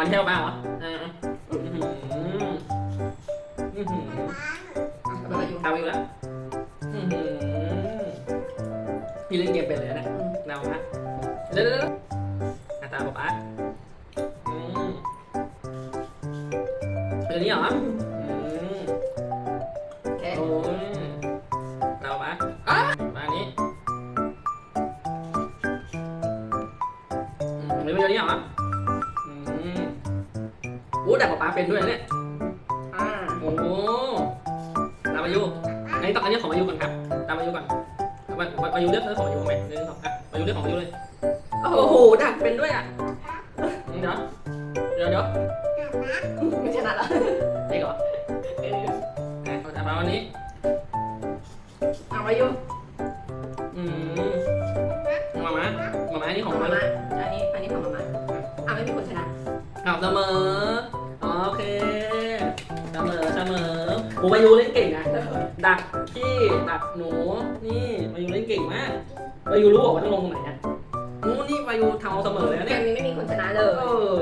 อ๋อนี่ให้เราบ้างเหรออ่าอื้อหืออื้อหือเอาไปอยู่ตามไปอยู่แล้วอื้อหือพี่เล่นเกมเป็นเลยนะเนี่ยเราฮะเดี๋ยวเดี๋ยวเดี๋ยวอะตามป๊าป๊าอืมเป็นอันนี้เหรออืมโอเคโอ้ยเราปะอะมาอันนี้อืมไม่เป็นอันนี้เหรออืมโอ้แต่ป๊าป๊าเป็นด้วยนะเนี่ยอ่าโอ้โหตามอายุในต่ออันนี้ของอายุก่อนครับตามอายุก่อนมามาอายุเลือกเลือกของอายุไหมเลือกของอะอายุเลือกของอายุเลยโอ้โหดักเป็นด้วยอะเดี๋ยวเดี๋ยวเดี๋ยวไม่ชนะแล้วเด็กเหรอเอออะเอาแต่มาวันนี้เอาไปอยู่อืมมามามามาอันนี้ของมามามาอันนี้อันนี้ของมามาอะไม่มีคนชนะเอาเสมอโอ เคเสมอเสมอโอ้มายูเล่นเก่งนะดักขี้ดักหนูนี่มายูเล่นเก่งมากมายูรู้บอกว่าต้องลงตรงไหนอะนู้นนี่มายูทำเอาเสมอเลยนะเกเนี่ยมนี้ไม่มีคนชนะเลเอยอ